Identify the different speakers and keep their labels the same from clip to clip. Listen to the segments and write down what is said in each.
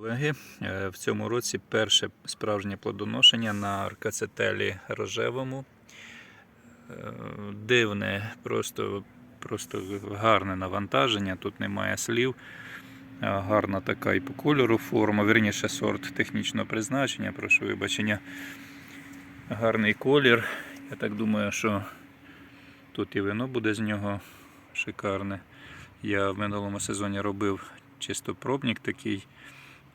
Speaker 1: Колеги, е, в цьому році перше справжнє плодоношення на аркацетелі рожевому. Е, Дивне, просто, просто гарне навантаження, тут немає слів. Е, Гарна така і по кольору форма, вірніше сорт технічного призначення, прошу вибачення. Гарний колір. Я так думаю, що тут і вино буде з нього шикарне. Я в минулому сезоні робив чисто пробник такий.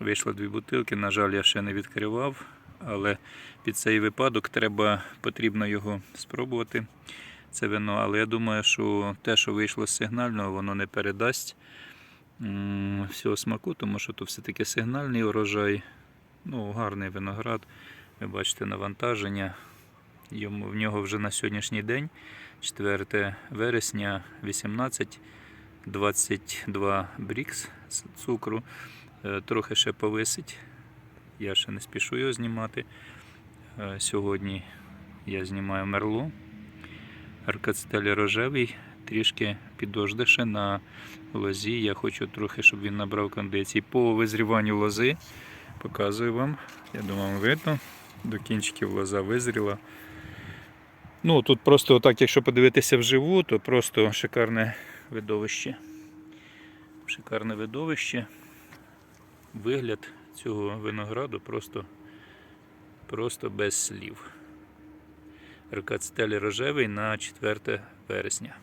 Speaker 1: Вийшло дві бутилки. На жаль, я ще не відкривав, але під цей випадок треба, потрібно його спробувати. Це вино. Але я думаю, що те, що вийшло з сигнального, воно не передасть всього смаку, тому що тут все-таки сигнальний урожай. Ну, гарний виноград. Ви бачите навантаження. Йому, в нього вже на сьогоднішній день, 4 вересня, 18, 22 брікс цукру. Е, Трохи ще повисить. Я ще не спішу його знімати. Е, Сьогодні я знімаю мерло. Аркацетель рожевий, трішки підожде ще на лозі. Я хочу трохи, щоб він набрав кондиції. По визріванню лози показую вам. Я думаю, видно. До кінчиків лоза визріла. Ну, тут просто отак, якщо подивитися вживу, то просто шикарне видовище. Шикарне видовище вигляд цього винограду просто, просто без слів. Рекацетель рожевий на 4 вересня.